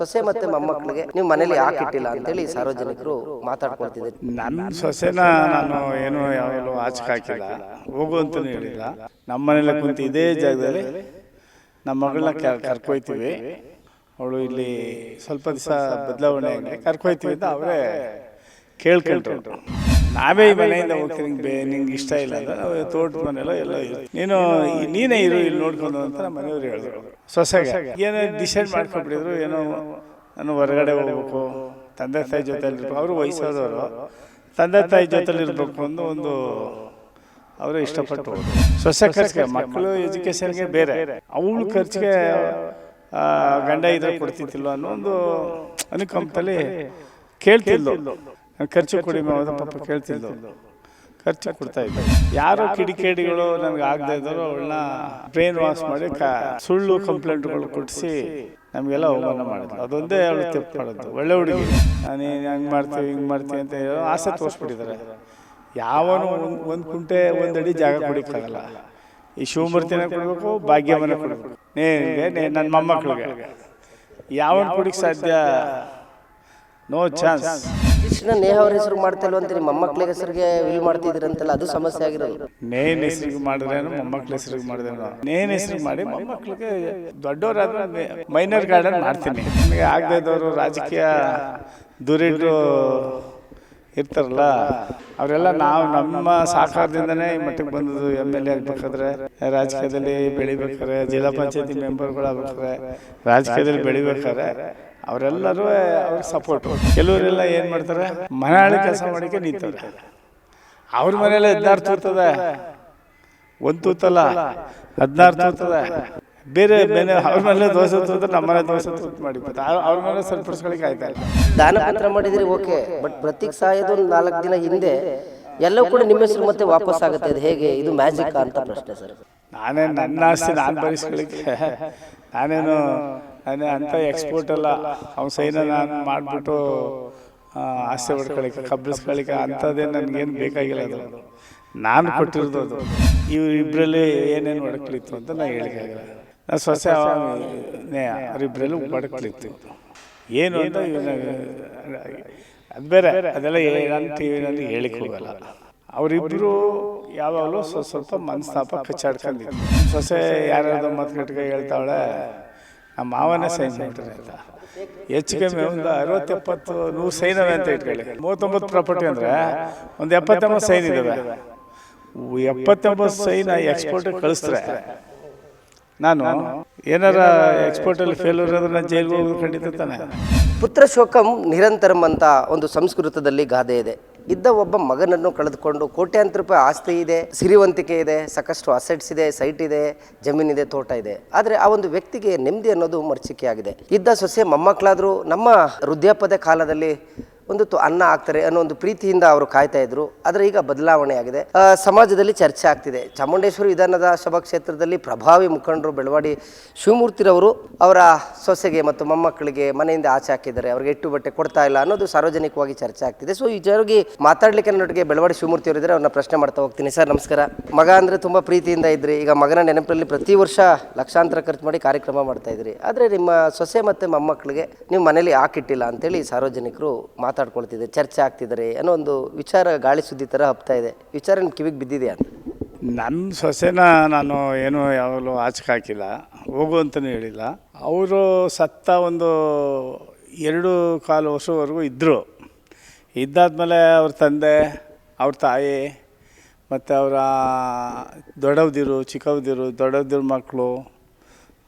ಸೊಸೆ ಮತ್ತೆ ಮೊಮ್ಮಕ್ಕಳಿಗೆ ನೀವು ಮನೇಲಿ ಯಾಕೆ ಇಟ್ಟಿಲ್ಲ ಅಂತೇಳಿ ಸಾರ್ವಜನಿಕರು ಮಾತಾಡ್ಕೊಳ್ತಿದ್ದಾರೆ ನನ್ನ ಸೊಸೆನ ನಾನು ಏನು ಯಾವಾಗಲೂ ಆಚೆ ಹಾಕಿಲ್ಲ. ಹೋಗು ಅಂತಲೂ ಹೇಳಿಲ್ಲ. ನಮ್ಮ ಮನೇಲಿ ಕುಂತು ಇದೇ ಜಾಗದಲ್ಲಿ ನಮ್ಮ ಮಗಳನ್ನ ಕರ್ಕೊಯ್ತೀವಿ. ಅವಳು ಇಲ್ಲಿ ಸ್ವಲ್ಪ ದಿವಸ ಬದಲಾವಣೆ ಕರ್ಕೊಯ್ತೀವಿ ಅಂತ ಅವರೇ ಕೇಳ್ಕೊಂಡ್ರು. ನಾವೇ ಈ ಮನೆಯಿಂದ ಹೋಗ್ತೀನಿ ನಿಂಗೆ ಇಷ್ಟ ಇಲ್ಲ ಅಂದ್ರೆ ನಾವು ತೋಟದ ಮನೆಯಲ್ಲೋ ಎಲ್ಲ ನೀನು ನೀನೇ ಇರು ಇಲ್ಲಿ ನೋಡ್ಕೊಂಡು ಅಂತ ನಮ್ಮ ಮನೆಯವ್ರು ಹೇಳಿದ್ರು. ಸೊಸೆಗೆ? ಏನೋ ಡಿಸೈಡ್ ಮಾಡ್ಕೊಂಡ್ಬಿಟ್ಟಿದ್ರು ಏನೋ ನಾನು ಹೊರಗಡೆ ಹೋಗ್ಬೇಕು ತಂದೆ ತಾಯಿ ಜೊತೆಲಿ ಇರ್ಬೇಕು. ಅವರು ವಯಸ್ಸಾದವರು. ತಂದೆ ತಾಯಿ ಜೊತೆಲಿ ಇರಬೇಕು ಅನ್ನೋ ಒಂದು ಅವರು ಇಷ್ಟಪಟ್ಟು. ಸೊಸೆ ಖರ್ಚಿಗೆ ಮಕ್ಕಳು ಎಜುಕೇಷನ್ಗೆ ಬೇರೆ. ಅವಳು ಖರ್ಚಿಗೆ ಗಂಡ ಇದ್ರೆ ಕೊಡ್ತಿದ್ದಿಲ್ಲ ಅನ್ನೋ ಒಂದು ಅನುಕಂಪದಲ್ಲಿ ಕೇಳ್ತಿದ್ಲು. ಖರ್ಚು ಕೊಡಿ ಮಾವ ಪಾಪ ಕೇಳ್ತಿದ್ದು ಖರ್ಚು ಕೊಡ್ತಾ ಇದ್ದೆ ಯಾರು ಕಿಡಿಕೇಡಿಗಳು ನನಗೆ ಆಗದೆ ಇದ್ದವರು ಅವಳನ್ನ ಬ್ರೈನ್ ವಾಶ್ ಮಾಡಿ ಕ ಸುಳ್ಳು ಕಂಪ್ಲೇಂಟ್ಗಳು ಕೊಡಿಸಿ ನಮಗೆಲ್ಲ ಅವಮಾನ ಮಾಡಿದ್ರು ಅದೊಂದೇ ಅವಳು ತಪ್ಪು ಮಾಡೋದು ಒಳ್ಳೆ ಹುಡುಗಿ. ನಾನು ಹಂಗೆ ಮಾಡ್ತೀವಿ ಹಿಂಗೆ ಮಾಡ್ತೀವಿ ಅಂತ ಹೇಳೋ ಆಸೆ ತೋರಿಸ್ಬಿಟ್ಟಿದ್ದಾರೆ ಯಾವನು ಒಂದು ಒಂದು ಕುಂಟೆ ಒಂದು ಅಡಿ ಜಾಗ ಕೊಡೋಕ್ಕಾಗಲ್ಲ ಈ ಶಿವಮೂರ್ತಿನ ಕೊಡಬೇಕು ಭಾಗ್ಯವನ್ನ ಕೊಡಬೇಕು. ನೇನಿಗೆ ನೇ ನನ್ನ ಮೊಮ್ಮಕ್ಕಳಿಗೆ. ಯಾವನು ಕೊಡಿಕ್ ಸಾಧ್ಯ? ನೋ ಚಾನ್ಸ್ ಕೃಷ್ಣ ನೇಹ ಅವ್ರ ಹೆಸರು ಮಾಡ್ತಾ ಅಂತ ನಿಮ್ಮ ಮೊಮ್ಮಕ್ಳ ಹೆಸರಿಗೆ ವಿಲ್ ಮಾಡ್ತಿದ್ರಂತಲ್ಲ ಅದು ಸಮಸ್ಯೆ ಆಗಿರೋದು. ನೇನ್ ಹೆಸರಿಗೆ ಮಾಡಿದ್ರೇನು ಮೊಮ್ಮಕ್ಳ ಹೆಸರಿಗೆ ಮಾಡಿದ್ರೇನು ನೇನ್ ಹೆಸರಿಗೆ ಮಾಡಿ ಮೊಮ್ಮಕ್ಳಿಗೆ ದೊಡ್ಡವರಾದ್ರೆ ಮೈನರ್ ಗಾರ್ಡನ್ ಮಾಡ್ತೀನಿ. ನನಗೆ ಆಗದೆ ಇದ್ದವರು ರಾಜಕೀಯ ದುರಿಡ್ರು ಇರ್ತಾರಲ್ಲ ಅವರೆಲ್ಲ ನಾವು ನಮ್ಮ ಸಹಕಾರದಿಂದನೇ ಈ ಮಟ್ಟಕ್ಕೆ ಬಂದದ್ದು ಎಂ ಎಲ್ ಎ ಆಗ್ಬೇಕಾದ್ರೆ ರಾಜಕೀಯದಲ್ಲಿ ಬೆಳಿಬೇಕಾದ್ರೆ ಜಿಲ್ಲಾ ಪಂಚಾಯತಿ ಮೆಂಬರ್ಗಳು ಆಗ್ಬೇಕಾದ್ರೆ ರಾಜಕೀಯದಲ್ಲಿ ಬೆಳಿಬೇಕಾದ್ರೆ ಅವರೆಲ್ಲರೂ ಅವ್ರಿಗೆ ಸಪೋರ್ಟ್ ಕೆಲವರೆಲ್ಲ ಏನು ಮಾಡ್ತಾರೆ? ಮನೆಯಲ್ಲಿ ಕೆಲಸ ಮಾಡೋಕ್ಕೆ ನಿಂತಾರೆ. ಅವ್ರ ಮನೆಯಲ್ಲೇ ಹದಿನಾರು ತೂರ್ತದೆ ಒಂದು ತೂತಲ್ಲ? ಹದಿನಾರು ತೂತದೆ. ಬೇರೆ ಬೇರೆ ಅವ್ರ ಮನೇಲೆ ದೋಸೆ ತೂತ ನಮ್ಮ ಮನೆ ದೋಸೆ ತೂತ್ ಮಾಡಿ ಅವ್ರ ಮನೆ ಸರಿಪಡಿಸ್ಕೊಳಿಕ್ಕೆ ಆಯ್ತಾ ಇಲ್ಲ ದಾನ ಪತ್ರ ಮಾಡಿದ್ರೆ ಓಕೆ ಬಟ್ ಪ್ರತೀಕ್ ಸಾಯೋದು ಒಂದು ನಾಲ್ಕು ದಿನ ಹಿಂದೆ ಎಲ್ಲವೂ ಕೂಡ ನಿಮ್ಮ ಹೆಸರು ಮತ್ತೆ ವಾಪಸ್ ಆಗುತ್ತೆ. ಅದು ಹೇಗೆ? ಇದು ಮ್ಯಾಜಿಕ್ ಅಂತ ಪ್ರಶ್ನೆ ಸರ್. ನಾನೇ ನನ್ನ ಆಸ್ತಿ ನಾನು ಭರಿಸ್ಕೊಳ್ಳಿಕ್ಕೆ ನಾನೇನು ನಾನೇ ಅಂಥ ಎಕ್ಸ್ಪೋರ್ಟ್ ಅಲ್ಲ ಅವ್ನ ಸೈನ ನಾನು ಮಾಡಿಬಿಟ್ಟು ಆಸೆ ಹೊಡ್ಕೊಳಿಕ್ಕೆ ಕಬ್ಬಿಸ್ಕೊಳ್ಳಿಕ್ಕೆ ಅಂಥದ್ದೇನು ನನಗೇನು ಬೇಕಾಗಿಲ್ಲ ಅದು. ನಾನು ಕೊಟ್ಟಿರೋದು ಅದು. ಇವ್ರು ಇಬ್ಬರಲ್ಲಿ ಏನೇನು ಹೊಡ್ಕೊಳಿತ್ತು ಅಂತ ನಾನು ಹೇಳಿಕಾಗಿಲ್ಲ ನಾನು ಸೊಸೆ ಅವರಿಬ್ಬರಲ್ಲೂ ಬಡಕ್ಲಿತ್ತು ಏನು ಅಂತ ಅದು ಬೇರೆ ಅದೆಲ್ಲ ಏನಂತ ಟಿ ವಿನಲ್ಲಿ ಹೇಳಿಕ್ಕೆ ಹೋಗಲ್ಲ. ಅವರಿಬ್ಬರು ಯಾವಾಗಲೂ ಸ್ವಲ್ಪ ಸ್ವಲ್ಪ ಮನಸ್ತಾಪ ಕಚ್ಚಾಡ್ಕೊಂಡಿದ್ರು ಸೊಸೆ ಯಾರ್ಯಾರ್ದೋ ಕಟ್ಕ ಹೇಳ್ತಾವಳೆ ನಮ್ಮ ಮಾವನೇ ಸೈನ್ ಮಾಡ್ತಾರೆ ಅಂತ. ಹೆಚ್ಚು ಕಮ್ಮಿ ಒಂದು ಅರವತ್ತೆಪ್ಪತ್ತು ನೂರು ಸೈನವೆ ಅಂತ ಇಟ್ಕೊಳ್ಳಿ. ಮೂವತ್ತೊಂಬತ್ತು ಪ್ರಾಪರ್ಟಿ ಅಂದರೆ ಒಂದು ಎಪ್ಪತ್ತೊಂಬತ್ತು ಸೈನ್ ಇದ್ದಾವೆ ಎಪ್ಪತ್ತೊಂಬತ್ತು ಸೈನ್ ಎಕ್ಸ್ಪೋರ್ಟಿಗೆ ಕಳಿಸ್ತಾರೆ. ನಾನು ಏನಾರ ಎಕ್ಸ್ಪೋರ್ಟಲ್ಲಿ ಫೇಲ್ಯೂರ್ ಆದ್ರೆ ಜೈಲಿಗೆ ಹೋಗೋದು ಖಂಡಿತ ತಾನೆ. ಪುತ್ರ ಶೋಕಂ ನಿರಂತರಂ ಅಂತ ಒಂದು ಸಂಸ್ಕೃತದಲ್ಲಿ ಗಾದೆ ಇದೆ. ಇದ್ದ ಒಬ್ಬ ಮಗನನ್ನು ಕಳೆದುಕೊಂಡು ಕೋಟ್ಯಾಂತರ ರೂಪಾಯಿ ಆಸ್ತಿ ಇದೆ ಸಿರಿವಂತಿಕೆ ಇದೆ ಸಾಕಷ್ಟು ಅಸೆಟ್ಸ್ ಇದೆ ಸೈಟ್ ಇದೆ ಜಮೀನಿದೆ ತೋಟ ಇದೆ. ಆದರೆ ಆ ಒಂದು ವ್ಯಕ್ತಿಗೆ ನೆಮ್ಮದಿ ಅನ್ನೋದು ಮರ್ಚಿಕೆ ಆಗಿದೆ ಇದ್ದ ಸೊಸೆ ಮೊಮ್ಮಕ್ಕಳಾದರೂ ನಮ್ಮ ವೃದ್ಧಾಪದ ಕಾಲದಲ್ಲಿ ಒಂದು ಅನ್ನ ಆಗ್ತಾರೆ ಅನ್ನೋ ಒಂದು ಪ್ರೀತಿಯಿಂದ ಅವರು ಕಾಯ್ತಾ ಇದ್ರು. ಆದರೆ ಈಗ ಬದಲಾವಣೆ ಆಗಿದೆ. ಸಮಾಜದಲ್ಲಿ ಚರ್ಚೆ ಆಗ್ತಿದೆ. ಚಾಮುಂಡೇಶ್ವರಿ ವಿಧಾನದ ಸಭಾ ಕ್ಷೇತ್ರದಲ್ಲಿ ಪ್ರಭಾವಿ ಮುಖಂಡರು ಬೆಳವಾಡಿ ಶಿವಮೂರ್ತಿರವರು ಅವರ ಸೊಸೆಗೆ ಮತ್ತು ಮೊಮ್ಮಕ್ಕಳಿಗೆ ಮನೆಯಿಂದ ಆಚೆ ಹಾಕಿದ್ದಾರೆ. ಅವ್ರಿಗೆ ಇಟ್ಟು ಬಟ್ಟೆ ಕೊಡ್ತಾ ಇಲ್ಲ ಅನ್ನೋದು ಸಾರ್ವಜನಿಕವಾಗಿ ಚರ್ಚೆ ಆಗ್ತಿದೆ. ಸೊ ಈ ಜರುಗಿ ಮಾತಾಡ್ಲಿಕ್ಕೆ ನನ್ನೊಟ್ಟಿಗೆ ಬೆಳವಾಡಿ ಶಿವಮೂರ್ತಿ ಅವರಿದ್ದಾರೆ. ಅವ್ರನ್ನ ಪ್ರಶ್ನೆ ಮಾಡ್ತಾ ಹೋಗ್ತೀನಿ. ಸರ್, ನಮಸ್ಕಾರ. ಮಗ ಅಂದ್ರೆ ತುಂಬಾ ಪ್ರೀತಿಯಿಂದ ಇದ್ರಿ. ಈಗ ಮಗನ ನೆನಪಿನಲ್ಲಿ ಪ್ರತಿ ವರ್ಷ ಲಕ್ಷಾಂತರ ಖರ್ಚು ಮಾಡಿ ಕಾರ್ಯಕ್ರಮ ಮಾಡ್ತಾ ಇದ್ರಿ. ಆದರೆ ನಿಮ್ಮ ಸೊಸೆ ಮತ್ತು ಮೊಮ್ಮಕ್ಕಳಿಗೆ ನೀವು ಮನೇಲಿ ಹಾಕಿಟ್ಟಿಲ್ಲ ಅಂತೇಳಿ ಸಾರ್ವಜನಿಕರು ಮಾತಾಡ್ಕೊಳ್ತಿದ್ದಾರೆ ಚರ್ಚೆ ಆಗ್ತಿದ್ದಾರೆ ಅನ್ನೋ ಒಂದು ವಿಚಾರ ಗಾಳಿ ಸುದ್ದಿ ಥರ ಹಬ್ತಾ ಇದೆ. ವಿಚಾರ ನಿಮ್ಮ ಕಿವಿಗೆ ಬಿದ್ದಿದೆಯಾ ಅಂತ? ನನ್ನ ಸೊಸೆನ ನಾನು ಏನೂ ಯಾವಾಗಲೂ ಆಚೆ ಹಾಕಿಲ್ಲ, ಹೋಗು ಅಂತಲೂ ಹೇಳಿಲ್ಲ. ಅವರು ಸತ್ತ ಒಂದು ಎರಡು ಕಾಲು ವರ್ಷವರೆಗೂ ಇದ್ದರು ಇದ್ದಾದಮೇಲೆ ಅವ್ರ ತಂದೆ, ಅವ್ರ ತಾಯಿ, ಮತ್ತು ಅವರ ದೊಡ್ಡವ್ದಿರು, ಚಿಕ್ಕವ್ದಿರು, ದೊಡ್ಡವ್ದಿರು ಮಕ್ಕಳು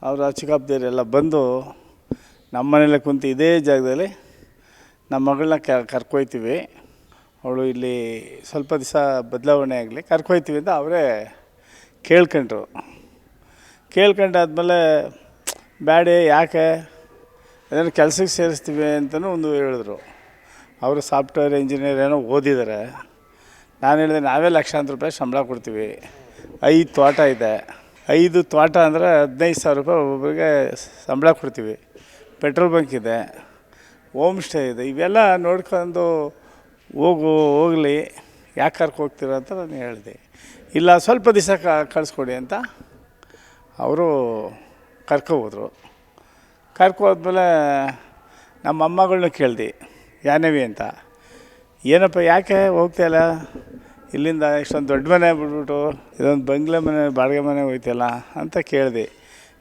ಅವರ ಚಿಕ್ಕಪ್ಪದಿರೆಲ್ಲ ಬಂದು ನಮ್ಮ ಮನೇಲೆ ಕುಂತು ಇದೇ ಜಾಗದಲ್ಲಿ ನಮ್ಮ ಮಗಳನ್ನ ಕರ್ಕೊಯ್ತೀವಿ. ಅವಳು ಇಲ್ಲಿ ಸ್ವಲ್ಪ ದಿವಸ ಬದಲಾವಣೆ ಆಗಲಿ, ಕರ್ಕೊಯ್ತೀವಿ ಅಂತ ಅವರೇ ಕೇಳ್ಕೊಂಡ್ರು. ಕೇಳ್ಕೊಂಡಾದ್ಮೇಲೆ ಬ್ಯಾಡಿ, ಯಾಕೆ? ಅದನ್ನು ಕೆಲಸಕ್ಕೆ ಸೇರಿಸ್ತೀವಿ ಅಂತಲೂ ಒಂದು ಹೇಳಿದ್ರು. ಅವರು ಸಾಫ್ಟ್ವೇರ್ ಇಂಜಿನಿಯರ್ ಏನೋ ಓದಿದ್ದಾರೆ ನಾನು ಹೇಳಿದೆ, ನಾವೇ ಲಕ್ಷಾಂತರ ರೂಪಾಯಿ ಸಂಬಳ ಕೊಡ್ತೀವಿ. ಐದು ತೋಟ ಇದೆ. ಐದು ತೋಟ ಅಂದರೆ ಹದಿನೈದು ಸಾವಿರ ರೂಪಾಯಿ ಒಬ್ಬೊಬ್ಬರಿಗೆ ಸಂಬಳ ಕೊಡ್ತೀವಿ. ಪೆಟ್ರೋಲ್ ಬಂಕ್ ಇದೆ. ಹೋಮ್ ಸ್ಟೇ ಇದೆ. ಇವೆಲ್ಲ ನೋಡ್ಕೊಂಡು ಹೋಗು, ಹೋಗಲಿ, ಯಾಕೆ ಕರ್ಕೊ ಹೋಗ್ತೀರ ಅಂತ ನಾನು ಹೇಳಿದೆ. ಇಲ್ಲ, ಸ್ವಲ್ಪ ದಿವಸ ಕ, ಕಳಿಸ್ಕೊಡಿ ಅಂತ ಅವರು ಕರ್ಕೊ ಹೋದರು. ಕರ್ಕೊ ಹೋದ್ಮೇಲೆ ನಮ್ಮ ಅಮ್ಮಗಳನ್ನ ಕೇಳ್ದೆ, ಯಾನವಿ ಅಂತ. ಏನಪ್ಪ, ಯಾಕೆ ಹೋಗ್ತಾಯಿಲ್ಲ ಇಲ್ಲಿಂದ ಇಷ್ಟೊಂದು ದೊಡ್ಡ ಮನೆ ಬಿಟ್ಬಿಟ್ಟು ಇದೊಂದು ಬಂಗ್ಲೆ ಮನೆ, ಬಾಡಿಗೆ ಮನೆ ಹೋಯ್ತಲ್ಲ ಅಂತ ಕೇಳಿದೆ.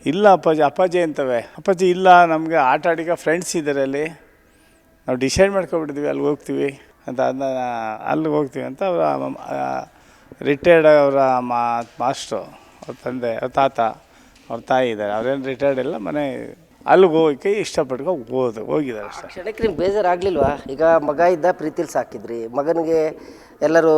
ಇಲ್ಲ ಅಪ್ಪಾಜಿ ಅಪ್ಪಾಜಿ ಅಂತವೆ. ಅಪ್ಪಾಜಿ, ಇಲ್ಲ, ನಮಗೆ ಆಟ ಫ್ರೆಂಡ್ಸ್ ಇದ್ದಾರೆ ಅಲ್ಲಿ. ನಾವು ಡಿಸೈಡ್ ಮಾಡ್ಕೊಬಿಟ್ಟಿದ್ವಿ ಅಲ್ಲಿ ಹೋಗ್ತೀವಿ ಅಂತ ಅದನ್ನ ಅಲ್ಲಿಗೆ ಹೋಗ್ತೀವಿ ಅಂತ ಅವರ ರಿಟೈರ್ಡ್ ಅವರ ಮಾಸ್ಟ್ರು, ಅವ್ರ ತಂದೆ, ಅವ್ರ ತಾತ, ಅವ್ರ ತಾಯಿ ಇದ್ದಾರೆ. ಅವ್ರೇನು ರಿಟೈರ್ಡ್ ಇಲ್ಲ, ಮನೆ ಅಲ್ಲಿಗೆ ಹೋಗೋಕ್ಕೆ ಇಷ್ಟಪಟ್ಕೊ ಹೋದು ಹೋಗಿದ್ದಾರೆ ಅಷ್ಟೇ ಕ್ಷಣಕ್ಕೆ ನಿಮ್ಗೆ ಬೇಜಾರಾಗ್ಲಿಲ್ವಾ? ಈಗ ಮಗ ಇದ್ದ ಪ್ರೀತಿಲಿ ಸಾಕಿದ್ರಿ. ಮಗನಿಗೆ ಎಲ್ಲರೂ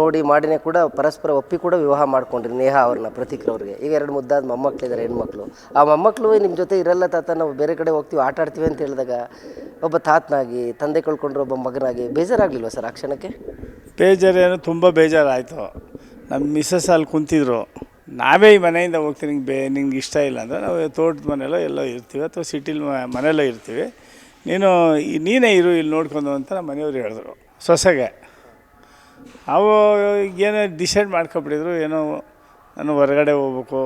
ನೋಡಿ ಮಾಡಿನೇ ಕೂಡ ಪರಸ್ಪರ ಒಪ್ಪಿ ಕೂಡ ವಿವಾಹ ಮಾಡ್ಕೊಂಡ್ರಿ ನೇಹ ಅವ್ರನ್ನ ಪ್ರತೀಕ್ ಅವ್ರಿಗೆ. ಈಗ ಎರಡು ಮುದ್ದಾದ ಮೊಮ್ಮಕ್ಳಿದ್ದಾರೆ ಹೆಣ್ಮಕ್ಳು. ಆ ಮೊಮ್ಮಕ್ಕಳು ನಿಮ್ಮ ಜೊತೆ ಇರಲ್ಲ ತಾತ ನಾವು ಬೇರೆ ಕಡೆ ಹೋಗ್ತೀವಿ ಆಟ ಆಡ್ತೀವಿ ಅಂತ ಹೇಳಿದಾಗ ಒಬ್ಬ ತಾತನಾಗಿ ತಂದೆ ಕಳ್ಕೊಂಡ್ರೆ ಒಬ್ಬ ಮಗನಾಗಿ ಬೇಜಾರಾಗ್ಲಿಲ್ವಾ ಸರ್ ಆ ಕ್ಷಣಕ್ಕೆ? ಬೇಜಾರೇನು ತುಂಬ ಬೇಜಾರಾಯಿತು. ನಮ್ಮ ಮಿಸ್ಸಸ್ ಅಲ್ಲಿ ಕುಂತಿದ್ರು. ನಾವೇ ಈ ಮನೆಯಿಂದ ಹೋಗ್ತೀನಿ ನಿಂಗೆ ಬೇ, ನಿಂಗೆ ಇಷ್ಟ ಇಲ್ಲ ಅಂದರೆ ನಾವು ತೋಟದ ಮನೆಯಲ್ಲೋ ಎಲ್ಲ ಇರ್ತೀವಿ ಅಥವಾ ಸಿಟಿಲಿ ಮನೆಯಲ್ಲೋ ಇರ್ತೀವಿ. ನೀನು ನೀನೇ ಇರು, ಇಲ್ಲಿ ನೋಡ್ಕೊಂಡು ಅಂತ ನಮ್ಮ ಮನೆಯವ್ರು ಹೇಳಿದ್ರು, ಸೊಸೆಗೆ. ಅವು, ಏನೋ ಡಿಸೈಡ್ ಮಾಡ್ಕೊಬಿಟ್ಟಿದ್ರು, ಏನೋ ನಾನು ಹೊರಗಡೆ ಹೋಗ್ಬೇಕು,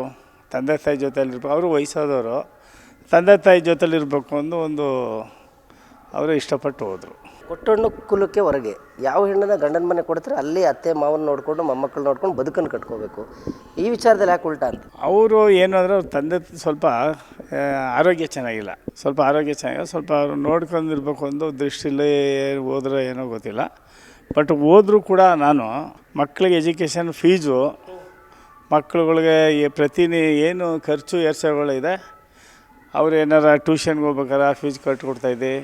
ತಂದೆ ತಾಯಿ ಜೊತೆಲಿ ಇರ್ಬೇಕು, ಅವರು ವಯಸ್ಸಾದವರು, ತಂದೆ ತಾಯಿ ಜೊತೆಲಿ ಇರಬೇಕು ಅಂದು ಒಂದು, ಅವರು ಇಷ್ಟಪಟ್ಟು ಹೋದರು. ಕೊಟ್ಟಣ್ಣು ಕುಲಕ್ಕೆ ಹೊರಗೆ. ಯಾವ ಹೆಣ್ಣನ್ನು ಗಂಡನ ಮನೆ ಕೊಡ್ತಾರೆ, ಅಲ್ಲಿ ಅತ್ತೆ ಮಾವನ ನೋಡಿಕೊಂಡು, ಮೊಮ್ಮಕ್ಕಳು ನೋಡ್ಕೊಂಡು ಬದುಕನ್ನು ಕಟ್ಕೋಬೇಕು. ಈ ವಿಚಾರದಲ್ಲಿ ಯಾಕೆ ಉಲ್ಟಾ ಅಂತ? ಅವರು ಏನಾದರೂ ಅವ್ರ ತಂದೆ ಸ್ವಲ್ಪ ಆರೋಗ್ಯ ಚೆನ್ನಾಗಿಲ್ಲ. ಸ್ವಲ್ಪ ಆರೋಗ್ಯ ಚೆನ್ನಾಗಿಲ್ಲ. ಸ್ವಲ್ಪ ಅವರು ನೋಡ್ಕೊಂಡಿರ್ಬೇಕು ಒಂದು ದೃಷ್ಟಿಲಿ ಹೋದ್ರೆ ಏನೋ ಗೊತ್ತಿಲ್ಲ. ಬಟ್ ಹೋದರೂ ಕೂಡ ನಾನು ಮಕ್ಕಳಿಗೆ ಎಜುಕೇಷನ್ ಫೀಸು, ಮಕ್ಕಳುಗಳಿಗೆ ಪ್ರತಿನಿ ಏನು ಖರ್ಚು ಏರ್ಸಗಳಿದೆ ಅವ್ರು ಏನಾರ ಟ್ಯೂಷನ್ಗೆ ಹೋಗ್ಬೇಕಾರ, ಫೀಸ್ ಕಟ್ಕೊಡ್ತಾಯಿದ್ದೆ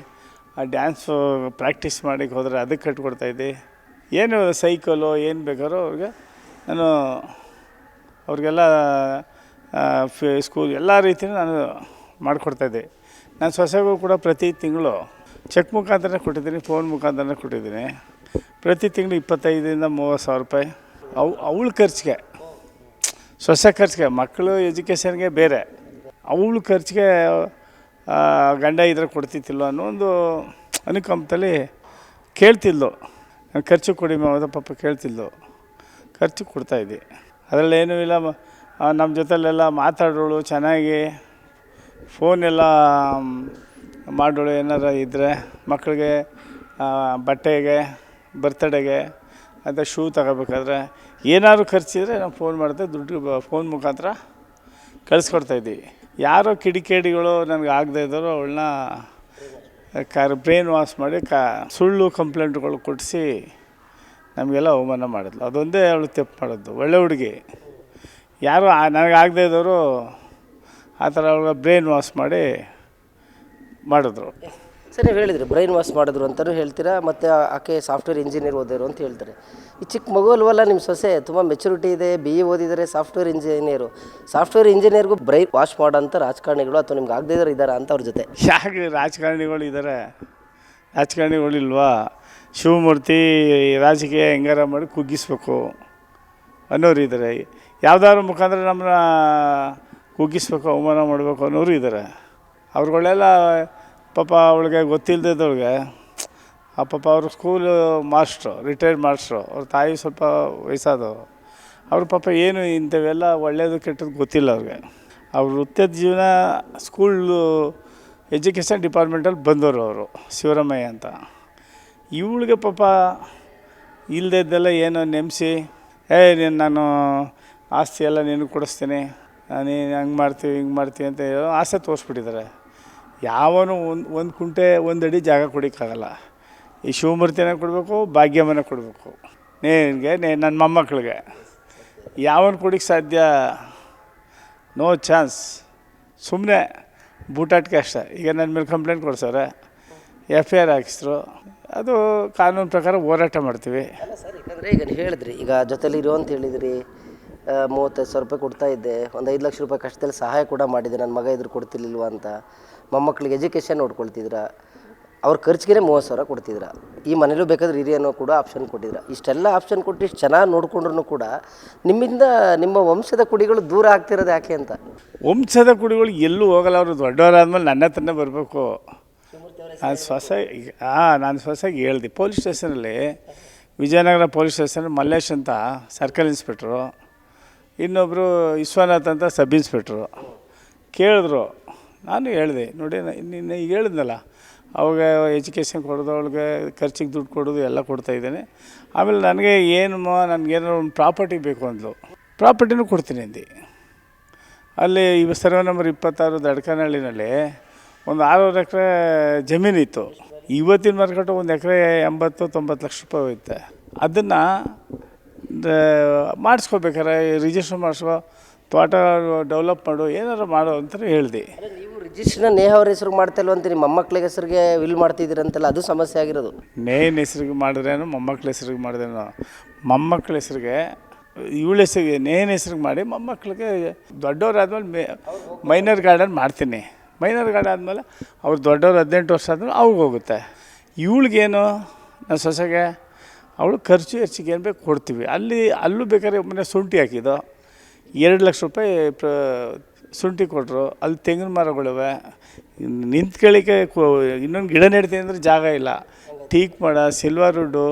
ಆ ಡ್ಯಾನ್ಸು ಪ್ರಾಕ್ಟೀಸ್ ಮಾಡಿಕ್ಕೆ ಹೋದರೆ ಅದಕ್ಕೆ ಕಟ್ಕೊಡ್ತಾಯಿದ್ದೆ ಏನು ಸೈಕಲು ಏನು ಬೇಕಾದ್ರೂ ಅವ್ರಿಗೆ, ನಾನು ಅವ್ರಿಗೆಲ್ಲ ಸ್ಕೂಲ್ ಎಲ್ಲ ರೀತಿಯೂ ನಾನು ಮಾಡಿಕೊಡ್ತಾಯಿದ್ದೆ ನಾನು ಸೊಸೆಗೂ ಕೂಡ ಪ್ರತಿ ತಿಂಗಳು ಚೆಕ್ ಮುಖಾಂತರ ಕೊಟ್ಟಿದ್ದೀನಿ ಫೋನ್ ಮುಖಾಂತರ ಕೊಟ್ಟಿದ್ದೀನಿ. ಪ್ರತಿ ತಿಂಗಳು ಇಪ್ಪತ್ತೈದರಿಂದ ಮೂವತ್ತು ಸಾವಿರ ರೂಪಾಯಿ. ಅವು, ಅವಳ ಖರ್ಚಿಗೆ, ಸೊಸೆ ಖರ್ಚಿಗೆ, ಮಕ್ಕಳು ಎಜುಕೇಷನ್ಗೆ ಬೇರೆ. ಅವಳು ಖರ್ಚಿಗೆ ಗಂಡ ಇದ್ರೆ ಕೊಡ್ತಿತ್ತಿಲ್ಲ ಅನ್ನೋ ಒಂದು ಅನುಕಂಪದಲ್ಲಿ ಕೇಳ್ತಿದ್ಲು. ಖರ್ಚು ಕೊಡಿ ಮಾವದ ಪಾಪ ಕೇಳ್ತಿದ್ಲು. ಖರ್ಚು ಕೊಡ್ತಾಯಿದ್ದೆ ಅದರಲ್ಲಿ ಏನೂ ಇಲ್ಲ ನಮ್ಮ ಜೊತೆಲೆಲ್ಲ ಮಾತಾಡೋಳು, ಚೆನ್ನಾಗಿ ಫೋನೆಲ್ಲ ಮಾಡೋಳು, ಏನಾರ ಇದ್ದರೆ ಮಕ್ಕಳಿಗೆ ಬಟ್ಟೆಗೆ ಬರ್ತಡೆಗೆ ಅಂತ ಶೂ ತಗೋಬೇಕಾದ್ರೆ ಏನಾದ್ರು ಖರ್ಚಿದ್ರೆ ನಾವು ಫೋನ್ ಮಾಡಿದೆ ದುಡ್ಡು ಫೋನ್ ಮುಖಾಂತರ ಕಳಿಸ್ಕೊಡ್ತಾಯಿದ್ದೀವಿ ಯಾರೋ ಕಿಡಿಕೇಡಿಗಳು ನನಗೆ ಆಗದೆ ಇದ್ದವರು ಅವಳನ್ನ ಕಾರ್ ಬ್ರೈನ್ ವಾಶ್ ಮಾಡಿ ಕಾ, ಸುಳ್ಳು ಕಂಪ್ಲೇಂಟ್ಗಳು ಕೊಡಿಸಿ ನಮಗೆಲ್ಲ ಅವಮಾನ ಮಾಡಿದ್ಲು. ಅದೊಂದೇ ಅವಳು ತೆಪ್ಪು ಮಾಡೋದು ಒಳ್ಳೆ ಹುಡುಗಿ. ಯಾರು ನನಗೆ ಆಗದೆ ಇದ್ದವರು ಆ ಥರ ಅವಳ ಬ್ರೈನ್ ವಾಶ್ ಮಾಡಿ ಮಾಡಿದ್ರು. ನೀವು ಹೇಳಿದ್ರಿ. ಬ್ರೈನ್ ವಾಶ್ ಮಾಡಿದ್ರು ಅಂತಲೂ ಹೇಳ್ತೀರಾ? ಮತ್ತು ಆಕೆ ಸಾಫ್ಟ್ವೇರ್ ಇಂಜಿನಿಯರ್ ಓದಿದ್ರು ಅಂತ ಹೇಳ್ತಾರೆ. ಈ ಚಿಕ್ಕ ಮಗು ಅಲ್ವಲ್ಲ ನಿಮ್ಮ ಸೊಸೆ? ತುಂಬ ಮೆಚುರಿಟಿ ಇದೆ ಬಿ ಇ ಓದಿದರೆ ಸಾಫ್ಟ್ವೇರ್ ಇಂಜಿನಿಯರು. ಸಾಫ್ಟ್ವೇರ್ ಇಂಜಿನಿಯರ್ಗೂ ಬ್ರೈನ್ ವಾಶ್ ಮಾಡೋಂಥ ರಾಜಕಾರಣಿಗಳು ಅಥವಾ ನಿಮ್ಗೆ ಆಗದೇ ಇದ್ದಾರೆ ಇದ್ದಾರಾ ಅಂತ ಅವ್ರ ಜೊತೆ. ಯಾಕೆ ರಾಜಕಾರಣಿಗಳು ಇದ್ದಾರೆ? ರಾಜಕಾರಣಿಗಳಿಲ್ವಾ ಶಿವಮೂರ್ತಿ ರಾಜಕೀಯ ಹೆಂಗಾರ ಮಾಡಿ ಕುಗ್ಗಿಸ್ಬೇಕು ಅನ್ನೋರು ಇದ್ದಾರೆ. ಯಾವ್ದಾದ್ರು ಮುಖಾಂತರ ನಮ್ಮನ್ನ ಕುಗ್ಗಿಸ್ಬೇಕು, ಅವಮಾನ ಮಾಡಬೇಕು ಅನ್ನೋರು ಇದ್ದಾರೆ. ಅವ್ರುಗಳೆಲ್ಲ ಪಾಪ ಅವಳಿಗೆ ಗೊತ್ತಿಲ್ಲದವ್ರಿಗೆ ಆ ಪಾಪ ಅವರು ಸ್ಕೂಲು ಮಾಸ್ಟ್ರು ರಿಟೈರ್ಡ್ ಮಾಸ್ಟ್ರು ಅವ್ರ ತಾಯಿ ಸ್ವಲ್ಪ ವಯಸ್ಸಾದವರು. ಅವ್ರ ಪಾಪ ಏನು ಇಂಥವೆಲ್ಲ ಒಳ್ಳೆಯದು ಕೆಟ್ಟದ್ದು ಗೊತ್ತಿಲ್ಲ ಅವ್ರಿಗೆ. ಅವ್ರ ವೃತ್ತದ ಜೀವನ ಸ್ಕೂಲು ಎಜುಕೇಷನ್ ಡಿಪಾರ್ಟ್ಮೆಂಟಲ್ಲಿ ಬಂದವರು ಅವರು, ಶಿವರಾಮಯ್ಯ ಅಂತ. ಇವಳಿಗೆ ಪಾಪ ಇಲ್ಲದಿದ್ದೆಲ್ಲ ಏನೋ ನೆಮ್ಸಿ, ಏ, ನೀನು ನಾನು ಆಸ್ತಿ ಎಲ್ಲ ನಿನಗೆ ಕೊಡಿಸ್ತೀನಿ, ನೀನು ಹಂಗೆ ಮಾಡ್ತೀವಿ, ಹಿಂಗೆ ಮಾಡ್ತೀವಿ ಅಂತ ಆಸೆ ತೋರಿಸ್ಬಿಟ್ಟಿದ್ದಾರೆ. ಯಾವನು ಒಂದು ಒಂದು ಕುಂಟೆ, ಒಂದು ಅಡಿ ಜಾಗ ಕೊಡೋಕ್ಕಾಗಲ್ಲ ಈ ಶಿವಮೂರ್ತಿನ ಕೊಡಬೇಕು ಭಾಗ್ಯಮನ ಕೊಡಬೇಕು. ನಿನಗೆ ನನ್ನ ಮೊಮ್ಮಕ್ಕಳಿಗೆ. ಯಾವನು ಕೊಡಿಕ್ ಸಾಧ್ಯ? No chance. ಸುಮ್ಮನೆ ಬೂಟಾಟಿಕೆ ಅಷ್ಟೇ. ಈಗ ನನ್ನ ಮೇಲೆ ಕಂಪ್ಲೇಂಟ್ ಕೊಡ್ಸವ್ರೆ ಎಫ್ ಐ ಆರ್ ಹಾಕಿಸ್ರು. ಅದು ಕಾನೂನು ಪ್ರಕಾರ ಹೋರಾಟ ಮಾಡ್ತೀವಿ. ಈಗ ನೀವು ಹೇಳಿದ್ರಿ, ಈಗ ಜೊತೆಲಿ ಇರೋ ಅಂತ ಹೇಳಿದ್ರಿ ಮೂವತ್ತೈದು ಸಾವಿರ ರೂಪಾಯಿ ಕೊಡ್ತಾ ಇದ್ದೆ. ಒಂದು ಐದು ಲಕ್ಷ ರೂಪಾಯಿ ಕಷ್ಟದಲ್ಲಿ ಸಹಾಯ ಕೂಡ ಮಾಡಿದೆ. ನನ್ನ ಮಗ ಇದ್ರು ಕೊಡ್ತಿರ್ಲಿಲ್ವ ಅಂತ. ಮೊಮ್ಮಕ್ಕಳಿಗೆ ಎಜುಕೇಷನ್ ನೋಡ್ಕೊಳ್ತಿದ್ರ, ಅವ್ರ ಖರ್ಚಿಗೆ ಮೂವತ್ತು ಸಾವಿರ ಕೊಡ್ತಿದ್ರ. ಈ ಮನೇಲೂ ಬೇಕಾದ್ರೆ ಹಿರಿಯನೋ ಕೂಡ ಆಪ್ಷನ್ ಕೊಟ್ಟಿದ್ರ. ಇಷ್ಟೆಲ್ಲ ಆಪ್ಷನ್ ಕೊಟ್ಟು ಇಷ್ಟು ಚೆನ್ನಾಗಿ ನೋಡ್ಕೊಂಡ್ರು ಕೂಡ ನಿಮ್ಮಿಂದ ನಿಮ್ಮ ವಂಶದ ಕುಡಿಗಳು ದೂರ ಆಗ್ತಿರೋದು ಯಾಕೆ ಅಂತ? ವಂಶದ ಕುಡಿಗಳು ಎಲ್ಲೂ ಹೋಗಲ್ಲ, ಅವರು ದೊಡ್ಡವರಾದ್ಮೇಲೆ ನನ್ನ ಹತ್ರನೇ ಬರಬೇಕು. ನಾನು ಸ್ವಸ ಹಾಂ ನಾನು ಸ್ವಸಾಗಿ ಹೇಳ್ದೆ. ಪೊಲೀಸ್ ಸ್ಟೇಷನಲ್ಲಿ, ವಿಜಯನಗರ ಪೊಲೀಸ್ ಸ್ಟೇಷನ್ ಮಲ್ಲೇಶ್ ಅಂತ ಸರ್ಕಲ್ ಇನ್ಸ್ಪೆಕ್ಟ್ರು ಇನ್ನೊಬ್ಬರು ವಿಶ್ವನಾಥ್ ಅಂತ ಸಬ್ ಇನ್ಸ್ಪೆಕ್ಟ್ರು ಕೇಳಿದ್ರು. ನಾನು ಹೇಳಿದೆ, ನೋಡಿ ನಿನ್ನೆ ಈಗ ಹೇಳಿದ್ನಲ್ಲ, ಅವಾಗ ಎಜುಕೇಷನ್ ಕೊಡೋದು ಅವಳಿಗೆ ಖರ್ಚಿಗೆ ದುಡ್ಡು ಕೊಡೋದು ಎಲ್ಲ ಕೊಡ್ತಾ ಇದ್ದೇನೆ. ಆಮೇಲೆ ನನಗೆ ಏನು ನನಗೇನೋ ಒಂದು ಪ್ರಾಪರ್ಟಿ ಬೇಕು ಅಂದ್ಲು. ಪ್ರಾಪರ್ಟಿನೂ ಕೊಡ್ತೀನಿ ಅಂದು. ಅಲ್ಲಿ ಇವ ಸರ್ವೆ ನಂಬರ್ ಇಪ್ಪತ್ತಾರು ದಡ್ಕನಹಳ್ಳಿನಲ್ಲಿ ಒಂದು ಆರೂವರೆ ಎಕರೆ ಜಮೀನಿತ್ತು. ಇವತ್ತಿನ ಮಾರ್ಕೆಟು ಒಂದು ಎಕರೆ ಎಂಬತ್ತು, ತೊಂಬತ್ತು ಲಕ್ಷ ರೂಪಾಯಿ ಹೋಗುತ್ತೆ ಅದನ್ನು ಮಾಡಿಸ್ಕೋಬೇಕಾರೆ ರಿಜಿಸ್ಟರ್ ಮಾಡಿಸ್ಕೋ ತೋಟ ಡೆವಲಪ್ ಮಾಡು ಏನಾರು ಮಾಡು ಅಂತ ಹೇಳಿದೆ. ನೀವು ರಿಜಿಸ್ಟ್ರನ್ನ ನೇಹ ಅವ್ರ ಹೆಸರು ಮಾಡ್ತಾ ಇಲ್ವ ಅಂತ ನಿಮ್ಮ ಮೊಮ್ಮಕ್ಳಿಗೆ ಹೆಸರಿಗೆ ವಿಲ್ ಮಾಡ್ತಿದ್ದೀರಂತಲ್ಲ ಅದು ಸಮಸ್ಯೆ ಆಗಿರೋದು. ನೇನ್ ಹೆಸ್ರಿಗೆ ಮಾಡಿದ್ರೇನು ಮೊಮ್ಮಕ್ಳ ಹೆಸ್ರಿಗೆ ಮಾಡಿದ್ರೇನು? ಮೊಮ್ಮಕ್ಳ ಹೆಸ್ರಿಗೆ ಇವಳ ಹೆಸ್ರಿಗೆ ನೇನ್ ಹೆಸರಿಗೆ ಮಾಡಿ ಮೊಮ್ಮಕ್ಳಿಗೆ ದೊಡ್ಡವರಾದ್ಮೇಲೆ ಮೇ ಮೈನರ್ ಗಾರ್ಡನ್ ಮಾಡ್ತೀನಿ. ಮೈನರ್ ಗಾರ್ಡನ್ ಆದಮೇಲೆ ಅವ್ರು ದೊಡ್ಡವ್ರು ಹದಿನೆಂಟು ವರ್ಷ ಆದ್ಮೇಲೆ ಅವ್ರಿಗೆ ಹೋಗುತ್ತೆ. ಇವಳಿಗೇನು ನನ್ನ ಸೊಸೆಗೆ ಅವಳು ಖರ್ಚು ಹೆಚ್ಚಿಗೆ ಏನು ಬೇಕು ಕೊಡ್ತೀವಿ. ಅಲ್ಲಿ ಅಲ್ಲೂ ಬೇಕಾದ್ರೆ ಒಮ್ಮೆ ಶುಂಠಿ ಹಾಕಿದ್ದು. ಎರಡು ಲಕ್ಷ ರೂಪಾಯಿ ಪ್ರ ಶುಂಠಿ ಕೊಟ್ಟರು ಅಲ್ಲಿ ತೆಂಗಿನ ಮರಗಳಿವೆ. ನಿಂತ್ಕೊಳ್ಳಿಕ್ಕೆ ಇನ್ನೊಂದು ಗಿಡ ನೆಡ್ತೀನಿ ಅಂದರೆ ಜಾಗ ಇಲ್ಲ. ಟೀಕ್ ಮರ ಸಿಲ್ವರ್ ವುಡ್ಡು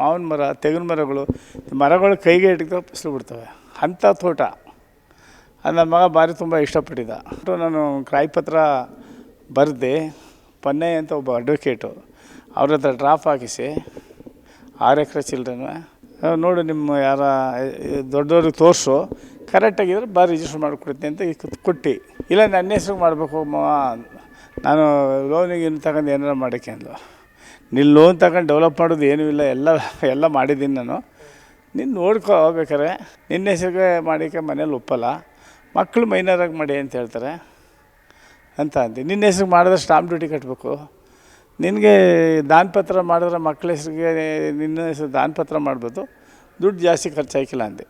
ಮಾವಿನ ಮರ, ತೆಂಗಿನ ಮರಗಳು ಮರಗಳು ಕೈಗೆ ಇಟ್ಟಿದ್ರೆ ಫಸಲು ಬಿಡ್ತವೆ ಅಂಥ ತೋಟ. ಅದು ನನ್ನ ಮಗ ಭಾರಿ ತುಂಬ ಇಷ್ಟಪಟ್ಟಿದ್ದ. ನಾನು ಕ್ರಾಯಪತ್ರ ಬರೆದೆ. ಪನ್ನೆ ಅಂತ ಒಬ್ಬ ಅಡ್ವೊಕೇಟು ಅವ್ರ ಹತ್ರ ಡ್ರಾಫ್ ಹಾಕಿಸಿ. ಆರು ಎಕರೆ ಚಿಲ್ಡ್ರನ್ನ. ನೋಡು ನಿಮ್ಮ ಯಾರ, ದೊಡ್ಡವ್ರಿಗೆ ತೋರಿಸು. ಕರೆಕ್ಟಾಗಿದ್ರೆ ಬಾ ರಿಜಿಸ್ಟರ್ ಮಾಡಿಕೊಡ್ತೀನಿ ಅಂತ ಕೊಟ್ಟು. ಇಲ್ಲ, ನನ್ನ ಹೆಸ್ರಿಗೆ ಮಾಡಬೇಕು ನಾನು ಲೋನಿಗೆ ಇನ್ನು ತಗೊಂಡು ಏನಾರು ಮಾಡೋಕ್ಕೆ ಅಂದ್ಲು. ನೀನು ಲೋನ್ ತಗೊಂಡು ಡೆವಲಪ್ ಮಾಡೋದು ಏನೂ ಇಲ್ಲ, ಎಲ್ಲ ಎಲ್ಲ ಮಾಡಿದ್ದೀನಿ ನಾನು. ನೀನು ನೋಡ್ಕೋ ಬೇಕಾರೆ ನಿನ್ನ ಹೆಸ್ರಿಗೆ ಮಾಡಿಕೆ ಮನೇಲಿ ಒಪ್ಪಲ್ಲ ಮಕ್ಕಳು ಮೈನರಾಗಿ ಮಾಡಿ ಅಂತ ಹೇಳ್ತಾರೆ. ಅಂತ ಅಂದಿ. ನಿನ್ನ ಹೆಸ್ರಿಗೆ ಮಾಡಿದ್ರೆ ಸ್ಟಾಂಪ್ ಡ್ಯೂಟಿ ಕಟ್ಟಬೇಕು ನಿನಗೆ ದಾನಪತ್ರ ಮಾಡಿದ್ರೆ ಮಕ್ಕಳ ಹೆಸ್ರಿಗೆ, ನಿನ್ನ ಹೆಸರು ದಾನಪತ್ರ ಮಾಡ್ಬೋದು. ದುಡ್ಡು ಜಾಸ್ತಿ ಖರ್ಚಾಯ್ಕಿಲ್ಲ ಅಂದೆ.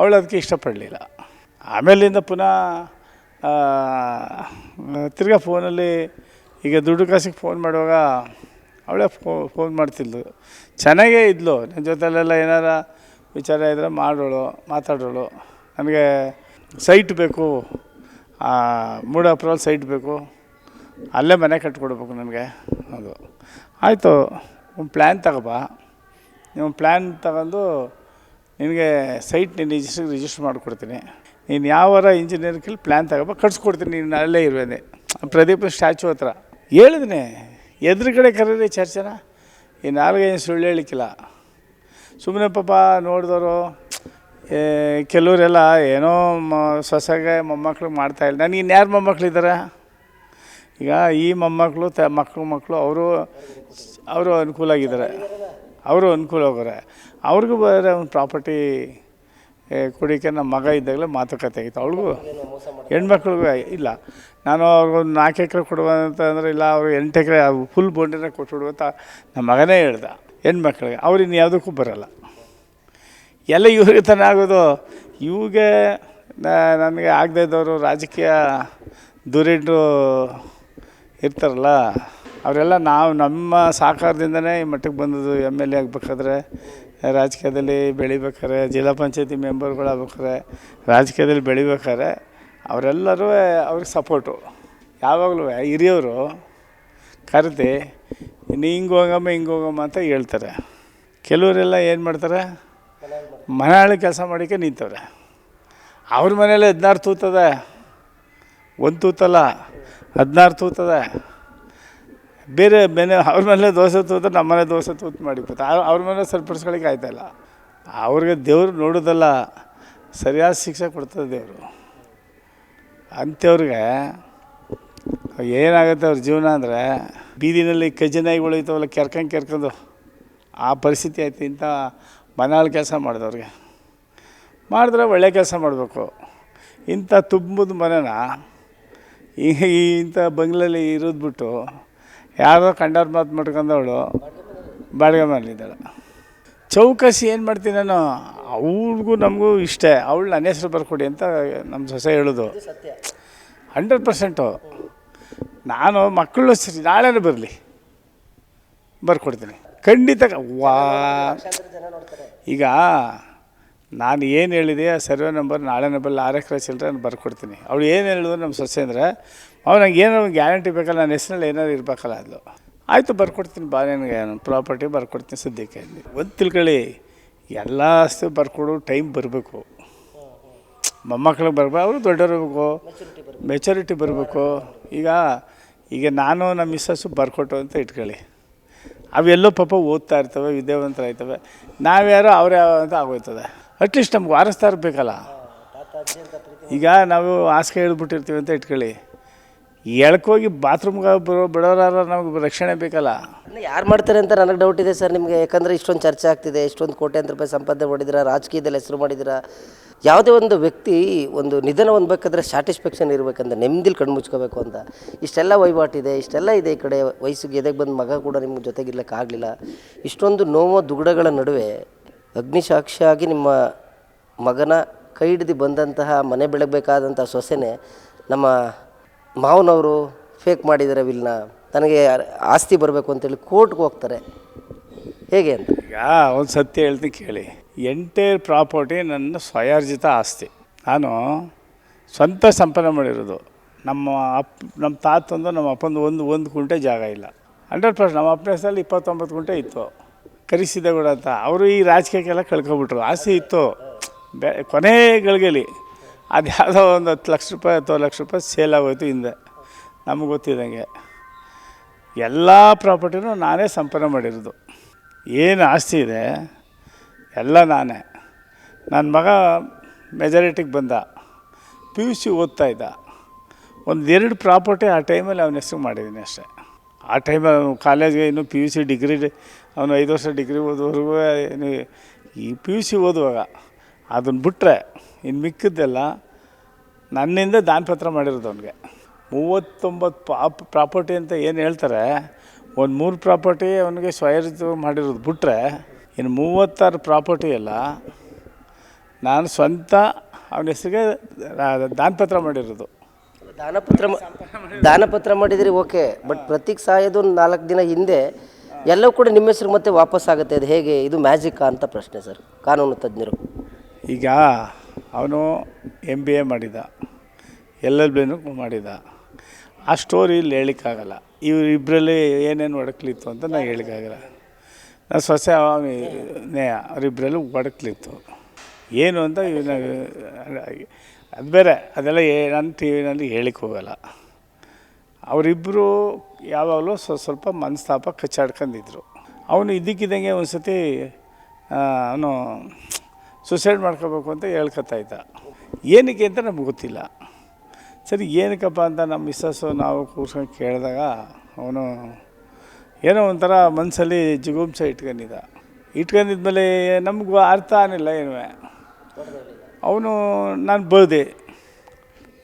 ಅವಳು ಅದಕ್ಕೆ ಇಷ್ಟಪಡಲಿಲ್ಲ. ಆಮೇಲಿಂದ ಪುನಃ ತಿರ್ಗಾ ಫೋನಲ್ಲಿ ಈಗ ದುಡ್ಡು ಕಾಸಿಗೆ ಫೋನ್ ಮಾಡುವಾಗ ಅವಳೇ ಫೋ, ಫೋನ್ ಮಾಡ್ತಿದ್ಲು. ಚೆನ್ನಾಗೇ ಇದ್ಲು. ನನ್ನ ಜೊತೆಲೆಲ್ಲ ಏನಾರ ವಿಚಾರ ಇದ್ದರೆ ಮಾಡೋಳು, ಮಾತಾಡೋಳು. ನನಗೆ ಸೈಟ್ ಬೇಕು. ಮೂಡ ಅಪ್ರೂವಲ್ ಸೈಟ್ ಬೇಕು. ಅಲ್ಲೇ ಮನೆ ಕಟ್ಕೊಡ್ಬೇಕು ನನಗೆ. ಅದು. ಆಯಿತು. ಒಂದು ಪ್ಲ್ಯಾನ್ ತಗೋಬಾ ನೀವು ಪ್ಲ್ಯಾನ್ ತಗೊಂಡು ನಿನಗೆ ಸೈಟ್ ನೀನು ರಿಜಿಸ್ಟ್ರ್ ರಿಜಿಸ್ಟರ್ ಮಾಡಿಕೊಡ್ತೀನಿ. ನೀನು ಯಾವಾರ ಇಂಜಿನಿಯರ್ಗೆ ಪ್ಲ್ಯಾನ್ ತಗೋಬಾ ಕಟ್ಸ್ಕೊಡ್ತೀನಿ, ನೀನು ಅಲ್ಲೇ ಇರುವೇನೆ ಪ್ರದೀಪ ಸ್ಟ್ಯಾಚು ಹತ್ರ. ಹೇಳಿದ್ನೆ, ಎದುರುಗಡೆ ಕರೀರಿ ಚರ್ಚೆನ. ಈ ನಾಲ್ಕೈದು ಸುಳ್ಳು ಹೇಳಿಕ್ಕಿಲ್ಲ. ಸುಮ್ಮನೆ ಪಾಪ ನೋಡಿದವರು ಕೆಲವರೆಲ್ಲ ಏನೋ ಮ, ಸೊಸೆಗೆ ಮೊಮ್ಮಕ್ಳಿಗೆ ಮಾಡ್ತಾಯಿಲ್ಲ ನನಗೆ ಇನ್ಯಾರು ಮೊಮ್ಮಕ್ಳಿದ್ದಾರೆ ಈಗ ಈ ಮೊಮ್ಮಕ್ಕಳು ತ ಮಕ್ಕಳು ಮಕ್ಕಳು ಅವರು ಅವರು ಅನುಕೂಲ ಆಗಿದ್ದಾರೆ ಅವರು ಅನುಕೂಲ ಹೋಗೋರೆ ಅವ್ರಿಗೂ ಬೇರೆ ಒಂದು ಪ್ರಾಪರ್ಟಿ ಕೊಡೋಕ್ಕೆ ನಮ್ಮ ಮಗ ಇದ್ದಾಗಲೇ ಮಾತುಕತೆ ಆಗಿತ್ತು. ಅವಳಿಗೂ ಹೆಣ್ಮಕ್ಳಿಗೂ ಇಲ್ಲ. ನಾನು ಅವ್ರಿಗೊಂದು ನಾಲ್ಕು ಎಕರೆ ಕೊಡುವ ಅಂತ ಅಂದರೆ ಇಲ್ಲ ಅವರು ಎಂಟು ಎಕರೆ ಫುಲ್ ಬೋಂಡಿನ ಅಂತ ನಮ್ಮ ಮಗನೇ ಹೇಳ್ದ, ಹೆಣ್ಮಕ್ಳಿಗೆ. ಅವ್ರು ಇನ್ನು ಯಾವುದಕ್ಕೂ ಬರೋಲ್ಲ. ಎಲ್ಲ ಇವ್ರಿಗೆ ತಾನೇ ಆಗೋದು. ಇವ್ಗೆ ನನಗೆ ಆಗದೇ ಇದ್ದವರು ರಾಜಕೀಯ ದುರಿಡು ಇರ್ತಾರಲ್ಲ, ಅವರೆಲ್ಲ ನಾವು ನಮ್ಮ ಸಹಕಾರದಿಂದನೇ ಈ ಮಟ್ಟಕ್ಕೆ ಬಂದದ್ದು ಎಂ ಎಲ್ ಎ ಆಗಬೇಕಾದ್ರೆ, ರಾಜಕೀಯದಲ್ಲಿ ಬೆಳಿಬೇಕಾದ್ರೆ, ಜಿಲ್ಲಾ ಪಂಚಾಯತಿ ಮೆಂಬರ್ಗಳಾಗ್ಬೇಕಾದ್ರೆ, ರಾಜಕೀಯದಲ್ಲಿ ಬೆಳಿಬೇಕಾದ್ರೆ ಅವರೆಲ್ಲರೂ ಅವ್ರಿಗೆ ಸಪೋರ್ಟು. ಯಾವಾಗಲೂ ಹಿರಿಯವರು ಕರೆದು ನೀ ಹಿಂಗೆ ಹೋಗಮ್ಮ ಹಿಂಗೆ ಹೋಗಮ್ಮ ಅಂತ ಹೇಳ್ತಾರೆ. ಕೆಲವರೆಲ್ಲ ಏನು ಮಾಡ್ತಾರೆ? ಮನೆಯಲ್ಲಿ ಕೆಲಸ ಮಾಡೋಕ್ಕೆ ನಿಂತವ್ರೆ. ಅವ್ರ ಮನೇಲಿ ಹದಿನಾರು ತೂತದೆ. ಒಂದು ತೂತಲ್ಲ. ಹದಿನಾರು ತೂತದ. ಬೇರೆ ಬೇನೆ, ಅವ್ರ ಮನೇಲೆ ದೋಸೆ ತೂತ, ನಮ್ಮ ಮನೆ ದೋಸೆ ತೂತು ಮಾಡಿಬಿಟ್ಟು ಅವ್ರ ಮನೆ ಆಯ್ತಾ ಇಲ್ಲ. ಅವ್ರಿಗೆ ದೇವ್ರು ನೋಡೋದಲ್ಲ, ಸರಿಯಾದ ಶಿಕ್ಷೆ ಕೊಡ್ತದೆ ದೇವರು. ಅಂಥವ್ರಿಗೆ ಏನಾಗುತ್ತೆ ಅವ್ರ ಜೀವನ ಅಂದರೆ, ಬೀದಿನಲ್ಲಿ ಕಜ್ಜಿನಾಯಿಗಳು ಇದ್ದಾವಲ್ಲ ಕೆರ್ಕೊಂಡು ಕೆರ್ಕೊಂಡು ಆ ಪರಿಸ್ಥಿತಿ ಆಯ್ತು. ಇಂಥ ಮನಾಳ ಕೆಲಸ ಮಾಡಿದವ್ರಿಗೆ. ಮಾಡಿದ್ರೆ ಒಳ್ಳೆ ಕೆಲಸ ಮಾಡಬೇಕು. ಇಂಥ ತುಂಬದ ಮನೆನ ಇಂಥ ಬಂಗ್ಲಲ್ಲಿ ಇರೋದ್ಬಿಟ್ಟು ಯಾರೋ ಕಂಡವ್ರ ಮಾತು ಮಾಡ್ಕೊಂಡವಳು ಬಾಡಿಗೆ ಮಾಡಲಿದ್ದಾಳೆ ಚೌಕಾಸಿ ಏನು ಮಾಡ್ತೀನಿ ನಾನು? ಅವ್ರಿಗೂ ನಮಗೂ ಇಷ್ಟೇ. ಅವಳು ನನ್ನ ಹೆಸರು ಬರ್ಕೊಡಿ ಅಂತ ನಮ್ಮ ಸೊಸೆ ಹೇಳೋದು. Hundred percent. ನಾನು ಮಕ್ಕಳು ಸರಿ, ನಾಳೆನೇ ಬರಲಿ. ಬರ್ಕೊಡ್ತೀನಿ. ಖಂಡಿತ ವಾ. ಈಗ ನಾನು ಏನು ಹೇಳಿದೆ, ಆ ಸರ್ವೆ ನಂಬರ್ ನಾಳೆ ನಂಬರ್ ಆರು ಚಿಲ್ಲರೆ ನಾನು ಬರ್ಕೊಡ್ತೀನಿ. ಅವಳು ಏನು ಹೇಳಿದ್ರು ನಮ್ಮ ಸೊಸೆ ಅಂದರೆ ಅವ್ನು ನಂಗೆ ಏನೋ ಗ್ಯಾರಂಟಿ ಬೇಕಲ್ಲ ನನ್ನ ಹೆಸ್ರಲ್ಲಿ ಏನಾದ್ರು ಇರಬೇಕಲ್ಲ ಅದು. ಆಯಿತು, ಬರ್ಕೊಡ್ತೀನಿ ಬಾ ನನಗೆ ಪ್ರಾಪರ್ಟಿ ಬರ್ಕೊಡ್ತೀನಿ ಸದ್ಯಕ್ಕೆ ಒಂದು ತಿಳ್ಕೊಳ್ಳಿ, ಎಲ್ಲ ಆಸ್ತಿ ಬರ್ಕೊಡು ಟೈಮ್ ಬರಬೇಕು. ಮೊಮ್ಮಕ್ಳಿಗೆ ಬರ್ಬೇಕು ಅವರು ದೊಡ್ಡವರು ಇರಬೇಕು ಮೆಚುರಿಟಿ ಬರಬೇಕು. ಈಗ ಈಗ ನಾನು ನಮ್ಮ ಮಿಸ್ಸಸ್ಸು ಬರ್ಕೊಟ್ಟು ಅಂತ ಇಟ್ಕೊಳ್ಳಿ. ಅವೆಲ್ಲೋ ಪಾಪ ಓದ್ತಾ ಇರ್ತವೆ, ವಿದ್ಯಾವಂತರಾಯ್ತವೆ. ನಾವ್ಯಾರೋ ಅವರೇ ಅಂತ ಆಗೋಯ್ತದೆ. ಅಟ್ಲೀಸ್ಟ್ ನಮ್ಗೆ ವಾರಸ್ತಾ ಇರಬೇಕಲ್ಲ ಈಗ ನಾವು ಹಾಸಿಗೆ ಹೇಳ್ಬಿಟ್ಟಿರ್ತೀವಿ ಅಂತ ಇಟ್ಕೊಳ್ಳಿ. ಎಳ್ಕೋಗಿ ಬಾತ್ರೂಮ್ಗೆ ಬರೋ ಬಿಡೋರಾರ ನಮ್ಗೆ ರಕ್ಷಣೆ ಬೇಕಲ್ಲ. ಯಾರು ಮಾಡ್ತಾರೆ ಅಂತ ನನಗೆ ಡೌಟ್ ಇದೆ ಸರ್. ನಿಮಗೆ ಯಾಕಂದರೆ ಇಷ್ಟೊಂದು ಚರ್ಚೆ ಆಗ್ತಿದೆ, ಇಷ್ಟೊಂದು ಕೋಟ್ಯಾಂತರ ರೂಪಾಯಿ ಸಂಪಾದನೆ ಮಾಡಿದ್ದೀರಾ ರಾಜಕೀಯದಲ್ಲಿ ಹೆಸರು ಮಾಡಿದಿರ. ಯಾವುದೇ ಒಂದು ವ್ಯಕ್ತಿ ಒಂದು ನಿಧನ ಹೊಂದಬೇಕಾದ್ರೆ ಸ್ಯಾಟಿಸ್ಫ್ಯಾಕ್ಷನ್ ಇರಬೇಕಂತ ಕಣ್ಣು ಮುಚ್ಕೋಬೇಕು ಅಂತ. ಇಷ್ಟೆಲ್ಲ ವಹಿವಾಟಿದೆ ಇಷ್ಟೆಲ್ಲ ಇದೆ ಈ ಕಡೆ ವಯಸ್ಸಿಗೆ ಎದೆಗೆ ಬಂದ ಮಗ ಕೂಡ ನಿಮ್ಮ ಜೊತೆಗಿರ್ಲಿಕ್ಕಾಗಲಿಲ್ಲ ಇಷ್ಟೊಂದು ನೋವು, ದುಗ್ಡಗಳ ನಡುವೆ ಅಗ್ನಿಸಾಕ್ಷಿಯಾಗಿ ನಿಮ್ಮ ಮಗನ ಕೈ ಹಿಡಿದು ಬಂದಂತಹ ಮನೆ ಬೆಳಗಬೇಕಾದಂಥ ಸೊಸೆನೆ ನಮ್ಮ ಮಾವನವರು ಫೇಕ್ ಮಾಡಿದ್ದಾರೆ ವಿಲ್ನ. ನನಗೆ ಆಸ್ತಿ ಬರಬೇಕು ಅಂತೇಳಿ ಕೋರ್ಟ್ಗೆ ಹೋಗ್ತಾರೆ. ಹೇಗೆ ಅಂತ? ಈಗ ಒಂದು ಸತ್ಯ ಹೇಳ್ತೀನಿ ಕೇಳಿ. ಎಂಟೈರ್ ಪ್ರಾಪರ್ಟಿ ನನ್ನ ಸ್ವಯಾರ್ಜಿತ ಆಸ್ತಿ. ನಾನು ಸ್ವಂತ ಸಂಪನ್ನ ಮಾಡಿರೋದು. ನಮ್ಮ ಅಪ್, ನಮ್ಮ ತಾತಂದು, ನಮ್ಮ ಅಪ್ಪಂದು ಒಂದು ಒಂದು ಕುಂಟೆ ಜಾಗ ಇಲ್ಲ. ಹಂಡ್ರೆಡ್ ಪರ್ಸೆಂಟ್ ನಮ್ಮ ಅಪ್ಪನ ಇಪ್ಪತ್ತೊಂಬತ್ತು ಗುಂಟೆ ಇತ್ತು. ಕರಿಸಿದ್ದೇಗೌಡ ಅಂತ. ಅವರು ಈ ರಾಜಕೀಯಕ್ಕೆಲ್ಲ ಕಳ್ಕೊಬಿಟ್ರು. ಆಸೆ ಇತ್ತು. ಬೆ, ಕೊನೆ ಗಳಿಗೆಲಿ ಅದು ಯಾವುದೋ ಒಂದು ಹತ್ತು ಲಕ್ಷ ರೂಪಾಯಿ, ಹತ್ತು ಲಕ್ಷ ರೂಪಾಯಿ ಸೇಲ್ ಆಗೋಯ್ತು ಹಿಂದೆ. ನಮಗೆ ಗೊತ್ತಿದ್ದಂಗೆ. ಎಲ್ಲ ಪ್ರಾಪರ್ಟಿನೂ ನಾನೇ ಸಂಪನ್ನ ಮಾಡಿರೋದು. ಏನು ಆಸ್ತಿ ಇದೆ? ಎಲ್ಲ ನಾನೇ. ನನ್ನ ಮಗ ಮೆಜಾರಿಟಿಗೆ ಬಂದ. ಪಿ ಯು ಸಿ ಓದ್ತಾ ಇದ್ದ. ಒಂದು ಎರಡು ಪ್ರಾಪರ್ಟಿ ಆ ಟೈಮಲ್ಲಿ ಅವನ ಹೆಸರು ಮಾಡಿದ್ದೀನಿ ಅಷ್ಟೇ. ಆ ಟೈಮಲ್ಲಿ ಕಾಲೇಜ್ಗೆ ಇನ್ನು ಪಿ ಯು ಸಿ ಡಿಗ್ರಿ ಅವನು ಐದು ವರ್ಷ ಡಿಗ್ರಿ ಓದುವವರೆಗೂ ಈ ಪಿ ಯು ಸಿ ಓದುವಾಗ. ಅದನ್ನು ಬಿಟ್ಟರೆ ಇನ್ನು ಮಿಕ್ಕಿದ್ದೆಲ್ಲ ನನ್ನಿಂದ ದಾನಪತ್ರ ಮಾಡಿರೋದು ಅವನಿಗೆ. ಮೂವತ್ತೊಂಬತ್ತು ಪಾಪ್ ಪ್ರಾಪರ್ಟಿ ಅಂತ ಏನು ಹೇಳ್ತಾರೆ, ಒಂದು ಮೂರು ಪ್ರಾಪರ್ಟಿ ಅವನಿಗೆ ಸ್ವಯರ್ಜಿತ ಮಾಡಿರೋದು ಬಿಟ್ಟರೆ ಇನ್ನು ಮೂವತ್ತಾರು ಪ್ರಾಪರ್ಟಿ ಎಲ್ಲ ನಾನು ಸ್ವಂತ ಅವನ ಹೆಸರಿಗೆ ದಾನಪತ್ರ ಮಾಡಿರೋದು. ದಾನಪತ್ರ ದಾನಪತ್ರ ಮಾಡಿದ್ರಿ ಓಕೆ, ಬಟ್ ಪ್ರತೀಕ್ ಸಾಯೋದು ನಾಲ್ಕು ದಿನ ಹಿಂದೆ ಎಲ್ಲವೂ ಕೂಡ ನಿಮ್ಮ ಹೆಸರು ಮತ್ತೆ ವಾಪಸ್ ಆಗುತ್ತೆ. ಅದು ಹೇಗೆ? ಇದು ಮ್ಯಾಜಿಕ್ ಅಂತ ಪ್ರಶ್ನೆ ಸರ್. ಕಾನೂನು ತಜ್ಞರು. ಈಗ ಅವನು ಎಂ ಬಿ ಎ ಮಾಡಿದ. ಎಲ್ ಎಲ್ ಬಿನೂ ಮಾಡಿದ. ಆ ಸ್ಟೋರಿ ಇಲ್ಲಿ ಹೇಳಿಕ್ಕಾಗಲ್ಲ. ಇವ್ರು ಇಬ್ಬರಲ್ಲಿ ಏನೇನು ಒಡಕ್ಲಿತ್ತು ಅಂತ ನಾನು ಹೇಳಿಕ್ಕಾಗಲ್ಲ. ನಾನು ಸೊಸೆ ನೇಯ ಅವರಿಬ್ಬರಲ್ಲೂ ಒಡಕ್ಲಿತ್ತು. ಏನು ಅಂತ ಇವನ ಅದು ಬೇರೆ. ಅದೆಲ್ಲ ನಾನು ಟಿ ವಿನಲ್ಲಿ ಹೇಳಿಕ್ಕೆ ಹೋಗಲ್ಲ ಅವರಿಬ್ಬರು ಯಾವಾಗಲೂ ಸ್ವ ಸ್ವಲ್ಪ ಮನಸ್ತಾಪ ಕಚ್ಚಾಡ್ಕೊಂಡಿದ್ರು ಅವನು ಇದ್ದಕ್ಕಿದ್ದಂಗೆ ಒಂದು ಸತಿ ಅವನು ಸುಸೈಡ್ ಮಾಡ್ಕೋಬೇಕು ಅಂತ ಹೇಳ್ಕೊತಾ ಇದ್ದ. ಏನಕ್ಕೆ ಅಂತ ನಮ್ಗೆ ಗೊತ್ತಿಲ್ಲ. ಸರಿ, ಏನಕ್ಕಪ್ಪ ಅಂತ ನಮ್ಮ ಮಿಸ್ಸಸ್ಸು ನಾವು ಕೂರ್ಸ್ಕೊಂಡು ಕೇಳಿದಾಗ ಅವನು ಏನೋ ಒಂಥರ ಮನಸ್ಸಲ್ಲಿ ಜಿಗುಂಸ ಇಟ್ಕೊಂಡಿದ್ದ. ಇಟ್ಕೊಂಡಿದ್ಮೇಲೆ ನಮಗೂ ಅರ್ಥ ಆಗಿಲ್ಲ ಏನೂ. ಅವನು, ನಾನು ಬಳ್ದೆ.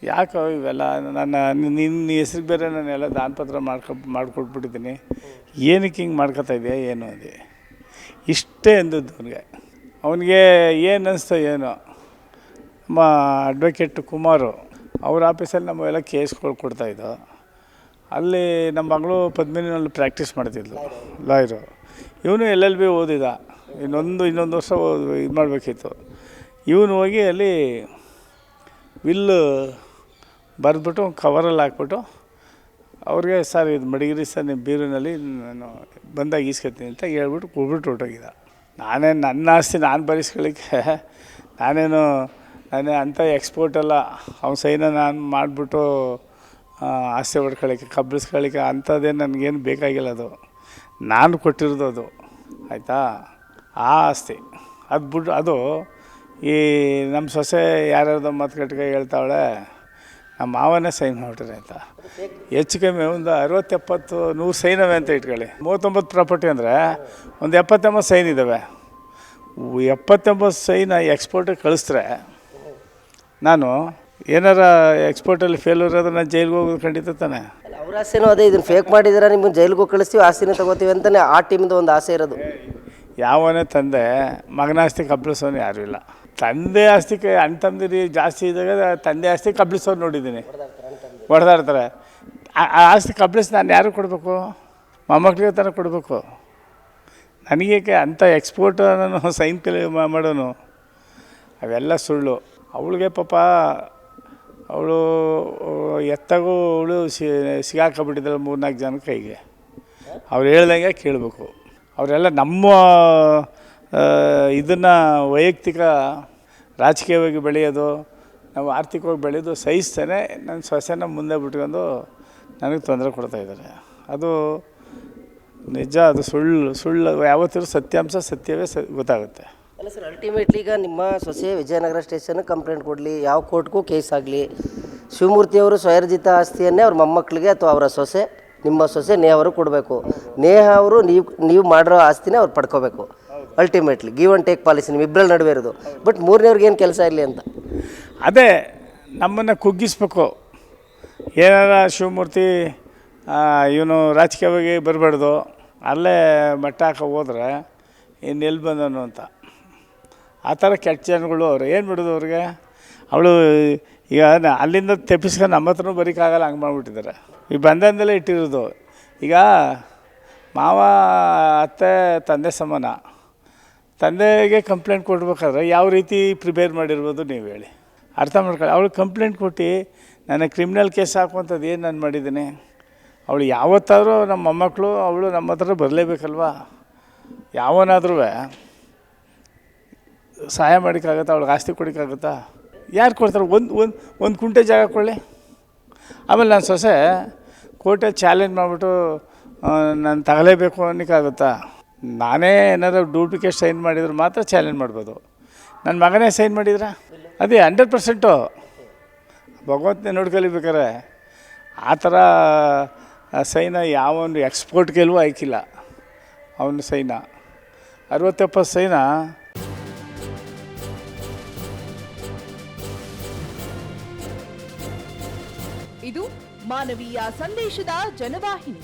ಯಾಕೋ ಇವೆಲ್ಲ ನನ್ನ ನಿನ್ನ ಹೆಸ್ರಿಗೆ ಬೇರೆ ನಾನೆಲ್ಲ ದಾನಪತ್ರ ಮಾಡ್ಕೊ, ಮಾಡಿಕೊಟ್ಬಿಟ್ಟಿದ್ದೀನಿ. ಏನಕ್ಕೆ ಹಿಂಗೆ ಮಾಡ್ಕೊತಾ ಇದೆಯಾ, ಏನು ಅದೇ ಇಷ್ಟೇ ಅಂದದ್ದು ಅವನಿಗೆ. ಅವನಿಗೆ ಏನು ಅನಿಸ್ತೋ ಏನೋ. ನಮ್ಮ ಅಡ್ವೊಕೇಟ್ ಕುಮಾರು, ಅವ್ರ ಆಫೀಸಲ್ಲಿ ನಮ್ಮೆಲ್ಲ ಕೇಸ್ಗಳು ಕೊಡ್ತಾಯಿದ್ದೋ ಅಲ್ಲಿ ನಮ್ಮ ಮಗಳು ಪದ್ಮಿನಲ್ಲಿ ಪ್ರಾಕ್ಟೀಸ್ ಮಾಡ್ತಿದ್ಲು ಲಾಯರು ಇವನು ಎಲ್ ಬಿ ಓದಿದ. ಇನ್ನೊಂದು ಇನ್ನೊಂದು ವರ್ಷ ಇದು ಮಾಡಬೇಕಿತ್ತು. ಇವನು ಹೋಗಿ ಅಲ್ಲಿ ವಿಲ್ಲು ಬರೆದ್ಬಿಟ್ಟು ಕವರಲ್ಲಿ ಹಾಕ್ಬಿಟ್ಟು ಅವ್ರಿಗೆ, ಸರ್, ಇದು ಮಡಿಗಿರಿ ಸರ್, ನಿಮ್ಮ ಬೀರಿನಲ್ಲಿ ನಾನು ಬಂದಾಗ ಈಸ್ಕೊತೀನಿ ಅಂತ ಹೇಳ್ಬಿಟ್ಟು ಕೊಬಿಟ್ಟು ಹೊರಟೋಗಿದ್ದ ನಾನೇ ನನ್ನ ಆಸ್ತಿ ನಾನು ಬರೆಸ್ಕೊಳ್ಳಿಕ್ಕೆ ನಾನೇನು, ನಾನೇ ಅಂಥ ಎಕ್ಸ್ಪೋರ್ಟೆಲ್ಲ ಅವ್ನ ಸೈನ ನಾನು ಮಾಡಿಬಿಟ್ಟು ಆಸ್ತಿ ಹೊಡ್ಕೊಳ್ಳಿಕ್ಕೆ ಕಬ್ಬಿಸ್ಕೊಳ್ಳಿಕ್ಕೆ ಅಂಥದ್ದೇ ನನಗೇನು ಬೇಕಾಗಿಲ್ಲ ಅದು. ನಾನು ಕೊಟ್ಟಿರೋದು ಅದು. ಆಯಿತಾ? ಆ ಆಸ್ತಿ. ಅದು ಬಿಟ್ಟು ಅದು ಈ ನಮ್ಮ ಸೊಸೆ ಯಾರ್ಯಾರ್ದೋ ಮಾತುಕಟ್ಟಿಗೆ ಹೇಳ್ತಾವಳೆ ನಮ್ಮ ಮಾವನೇ ಸೈನ್ ಮಾಡ್ಬಿಟ್ರೆ ಅಂತ. ಹೆಚ್ಚು ಕಮ್ಮಿ ಒಂದು ಅರವತ್ತೆಪ್ಪತ್ತು ನೂರು ಸೈನವೆ ಅಂತ ಇಟ್ಕೊಳ್ಳಿ. ಮೂವತ್ತೊಂಬತ್ತು ಪ್ರಾಪರ್ಟಿ ಅಂದರೆ ಒಂದು ಎಪ್ಪತ್ತೊಂಬತ್ತು ಸೈನ್ ಇದ್ದಾವೆ ಎಪ್ಪತ್ತೊಂಬತ್ತು ಸೈನ್ ಎಕ್ಸ್ಪೋರ್ಟಿಗೆ ಕಳಿಸಿದ್ರೆ ನಾನು ಏನಾರ ಎಕ್ಸ್ಪೋರ್ಟಲ್ಲಿ ಫೇಲ್ಯೂರ್ ಆದ್ರೆ ನಾನು ಜೈಲಿಗೆ ಹೋಗೋದು ಖಂಡಿತ ತಾನೆ. ಅವ್ರ ಆಸೆನೂ ಅದೇ ಇದನ್ನು ಫೇಕ್ ಮಾಡಿದ್ರೆ ನಿಮ್ಮನ್ನು ಜೈಲಿಗೆ ಹೋಗಿ ಕಳಿಸ್ತೀವಿ ಆಸ್ತಿನ ತಗೋತೀವಿ ಅಂತಲೇ ಆ ಟೀಮ್ದು ಒಂದು ಆಸೆ ಇರೋದು. ಯಾವನೇ ತಂದೆ ಮಗನಾಸ್ತಿ ಕಬ್ಬಳಿಸೋನು ಯಾರೂ ಇಲ್ಲ. ತಂದೆ ಆಸ್ತಿ ಕೈ ಅಣ್ಣ ತಮ್ಮದಿರಿ ಜಾಸ್ತಿ ಇದ್ದಾಗ ತಂದೆ ಆಸ್ತಿ ಕಬ್ಳಿಸೋರು ನೋಡಿದ್ದೀನಿ. ಹೊಡೆದಾಡ್ತಾರೆ. ಆ- ಆಸ್ತಿ ಕಬ್ಳಿಸಿ ನಾನು ಯಾರು ಕೊಡಬೇಕು? ಮೊಮ್ಮಕ್ಳಿಗೆ ಥರ ಕೊಡಬೇಕು. ನನಗೇಕೆ ಅಂಥ ಎಕ್ಸ್ಪೋರ್ಟ್ ನಾನು ಸೈನ್ ಕಲಿ ಮಾಡೋನು? ಅವೆಲ್ಲ ಸುಳ್ಳು. ಅವಳಿಗೆ ಪಾಪ ಅವಳು ಎತ್ತಾಗೂ ಅವಳು ಸಿಗಾಕೊಂಬಿಟ್ಟಿದ್ದಾಳೆ ಮೂರ್ನಾಲ್ಕು ಜನ ಕೈಗೆ. ಅವ್ರು ಹೇಳ್ದಂಗೆ ಕೇಳಬೇಕು. ಅವರೆಲ್ಲ ನಮ್ಮ ಇದನ್ನು ವೈಯಕ್ತಿಕ ರಾಜಕೀಯವಾಗಿ ಬೆಳೆಯೋದು, ನಾವು ಆರ್ಥಿಕವಾಗಿ ಬೆಳೆಯೋದು ಸಹಿಸ್ತೇನೆ ನನ್ನ ಸೊಸೆನ ಮುಂದೆ ಬಿಟ್ಕೊಂಡು ನನಗೆ ತೊಂದರೆ ಕೊಡ್ತಾ ಇದ್ದಾರೆ. ಅದು ನಿಜ, ಅದು ಸುಳ್ಳು ಸುಳ್ಳು, ಯಾವತ್ತಿದ್ರು ಸತ್ಯಾಂಶ ಸತ್ಯವೇ ಸ, ಗೊತ್ತಾಗುತ್ತೆ. ಅಲ್ಲ ಸರ್ ಅಲ್ಟಿಮೇಟ್ಲಿ ಈಗ ನಿಮ್ಮ ಸೊಸೆ ವಿಜಯನಗರ ಸ್ಟೇಷನ್ ಕಂಪ್ಲೇಂಟ್ ಕೊಡಲಿ, ಯಾವ ಕೋರ್ಟ್ಗೂ ಕೇಸ್ ಆಗಲಿ ಶಿವಮೂರ್ತಿಯವರು ಸ್ವಯರ್ಜಿತ ಆಸ್ತಿಯನ್ನೇ ಅವ್ರ ಮೊಮ್ಮಕ್ಕಳಿಗೆ ಅಥವಾ ಅವರ ಸೊಸೆ, ನಿಮ್ಮ ಸೊಸೆ ನೇಹವರು ಕೊಡಬೇಕು. ನೇಹ ಅವರು ನೀವು ನೀವು ಮಾಡಿರೋ ಆಸ್ತಿನೇ ಅವ್ರು ಪಡ್ಕೋಬೇಕು. Ultimately give and take policy ನಿಮ್ಮ ಇಬ್ಬರಲ್ಲಿ ನಡುವೆ ಇರೋದು. ಬಟ್ ಮೂರನೇವ್ರಿಗೆ ಏನು ಕೆಲಸ ಇರಲಿ ಅಂತ? ಅದೇ, ನಮ್ಮನ್ನು ಕುಗ್ಗಿಸ್ಬೇಕು. ಏನಾರ ಶಿವಮೂರ್ತಿ ಇವನು ರಾಜಕೀಯವಾಗಿ ಬರಬಾರ್ದು, ಅಲ್ಲೇ ಮಟ್ಟ ಹಾಕೋ ಹೋದ್ರೆ ಇನ್ನು ಎಲ್ಲಿ ಬಂದನು ಅಂತ. ಆ ಥರ ಕೆಟ್ಟ ಜನಗಳು ಅವ್ರು. ಏನು ಬಿಡೋದು ಅವ್ರಿಗೆ? ಅವಳು ಈಗ ಅಲ್ಲಿಂದ ತೆಪ್ಪಿಸ್ಕೊಂಡು ನಮ್ಮ ಹತ್ರ ಬರೀಕಾಗಲ್ಲ, ಹಂಗೆ ಮಾಡಿಬಿಟ್ಟಿದ್ದಾರೆ. ಈ ಬಂಧನದಲ್ಲೇ ಇಟ್ಟಿರೋದು. ಈಗ ಮಾವ, ಅತ್ತೆ, ತಂದೆ ಸಮಾನ. ತಂದೆಗೆ ಕಂಪ್ಲೇಂಟ್ ಕೊಡ್ಬೇಕಾದ್ರೆ ಯಾವ ರೀತಿ ಪ್ರಿಪೇರ್ ಮಾಡಿರ್ಬೋದು ನೀವು ಹೇಳಿ. ಅರ್ಥ ಮಾಡ್ಕೊಳ್ಳಿ. ಅವಳು ಕಂಪ್ಲೇಂಟ್ ಕೊಟ್ಟು, ನನ್ನ ಕ್ರಿಮಿನಲ್ ಕೇಸ್ ಹಾಕುವಂಥದ್ದು ಏನು ನಾನು ಮಾಡಿದ್ದೀನಿ? ಅವಳು ಯಾವತ್ತಾದರೂ ನಮ್ಮ ಮೊಮ್ಮಕ್ಕಳು ಅವಳು ನಮ್ಮ ಹತ್ರ ಬರಲೇಬೇಕಲ್ವಾ? ಯಾವನಾದ್ರೂ ಸಹಾಯ ಮಾಡೋಕ್ಕಾಗತ್ತಾ? ಅವ್ಳಿಗೆ ಆಸ್ತಿ ಕೊಡೋಕ್ಕಾಗತ್ತಾ? ಯಾರು ಕೊಡ್ತಾರೆ? ಒಂದು ಒಂದು ಒಂದು ಕುಂಟೆ ಜಾಗ ಕೊಳ್ಳಿ ಆಮೇಲೆ ನಾನು ಸೊಸೆ, ಕೋರ್ಟಲ್ಲಿ ಚಾಲೆಂಜ್ ಮಾಡಿಬಿಟ್ಟು ನಾನು ತಗಲೇಬೇಕು ಅನ್ನೋಕ್ಕಾಗುತ್ತಾ? ನಾನೇ ಏನಾದ್ರು ಡೂಪ್ಲಿಕೇಟ್ ಸೈನ್ ಮಾಡಿದ್ರೆ ಮಾತ್ರ ಚಾಲೆಂಜ್ ಮಾಡ್ಬೋದು. ನನ್ನ ಮಗನೇ ಸೈನ್ ಮಾಡಿದ್ರ? ಅದೇ ಹಂಡ್ರೆಡ್ ಪರ್ಸೆಂಟು ಭಗವಂತನೇ ನೋಡ್ಕೊಲಿಬೇಕಾರೆ ಆ ಥರ ಸೈನ ಯಾವೊಂದು ಎಕ್ಸ್ಪೋರ್ಟ್ಗೆಲ್ವೂ ಆಯ್ಕಿಲ್ಲ ಅವನ ಸೈನ ಅರವತ್ತೆಪ್ಪತ್ತು ಸೈನ ಇದು ಮಾನವೀಯ ಸಂದೇಶದ ಜನವಾಹಿನಿ.